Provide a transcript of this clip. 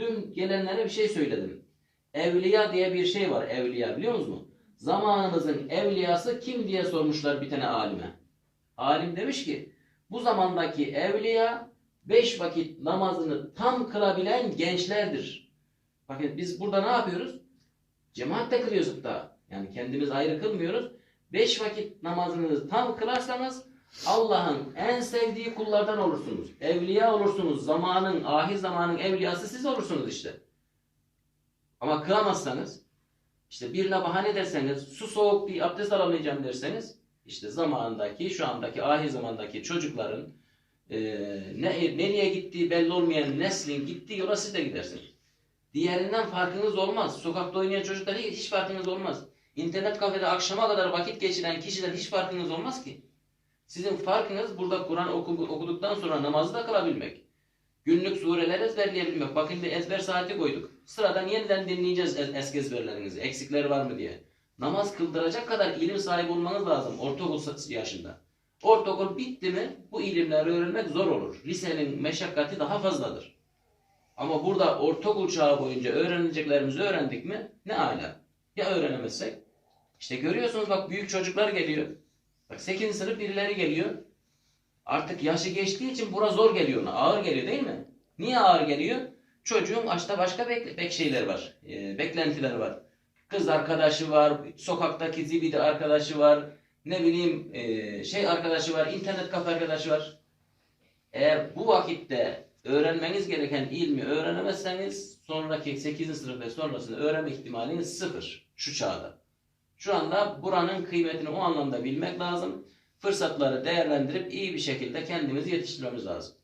Dün gelenlere bir şey söyledim. Evliya diye bir şey var evliya biliyor musunuz? Zamanınızın evliyası kim diye sormuşlar bir tane alime. Alim demiş ki bu zamandaki evliya beş vakit namazını tam kılabilen gençlerdir. Bakın biz burada ne yapıyoruz? Cemaatle kılıyoruz hatta. Yani kendimiz ayrı kılmıyoruz. Beş vakit namazınızı tam kılarsanız Allah'ın en sevdiği kullardan olursunuz. Evliya olursunuz. Zamanın, ahir zamanın evliyası siz olursunuz işte. Ama kılamazsanız, işte birine bahane derseniz, su soğuk bir abdest alamayacağım derseniz, işte zamandaki, şu andaki, ahir zamandaki çocukların eee, ne, nereye gittiği belli olmayan neslin gittiği yola siz de gidersiniz. Diğerinden farkınız olmaz. Sokakta oynayan çocuklar hiç farkınız olmaz. İnternet kafede akşama kadar vakit geçiren kişiden hiç farkınız olmaz ki. Sizin farkınız burada Kur'an oku- okuduktan sonra namazda kılabilmek. Günlük sureler ezberleyebilmek. Bakın bir ezber saati koyduk. Sıradan yeniden dinleyeceğiz es- eski ezberlerinizi. Eksikler var mı diye. Namaz kıldıracak kadar ilim sahibi olmanız lazım ortaokul yaşında. Ortaokul bitti mi bu ilimleri öğrenmek zor olur. Lisenin meşakkati daha fazladır. Ama burada ortaokul çağı boyunca öğreneceklerimizi öğrendik mi ne ala. Ya öğrenemezsek? İşte görüyorsunuz bak büyük çocuklar geliyor. Bak 8. sınıf birileri geliyor. Artık yaşı geçtiği için bura zor geliyor ona. Ağır geliyor değil mi? Niye ağır geliyor? Çocuğun başta başka bek, bek şeyler var. e, beklentiler var. Kız arkadaşı var, sokaktaki zibidi arkadaşı var, ne bileyim e, şey arkadaşı var, internet kafe arkadaşı var. Eğer bu vakitte öğrenmeniz gereken ilmi öğrenemezseniz sonraki 8. sınıf ve sonrasını öğrenme ihtimaliniz sıfır şu çağda. Şu anda buranın kıymetini o anlamda bilmek lazım. Fırsatları değerlendirip iyi bir şekilde kendimizi yetiştirmemiz lazım.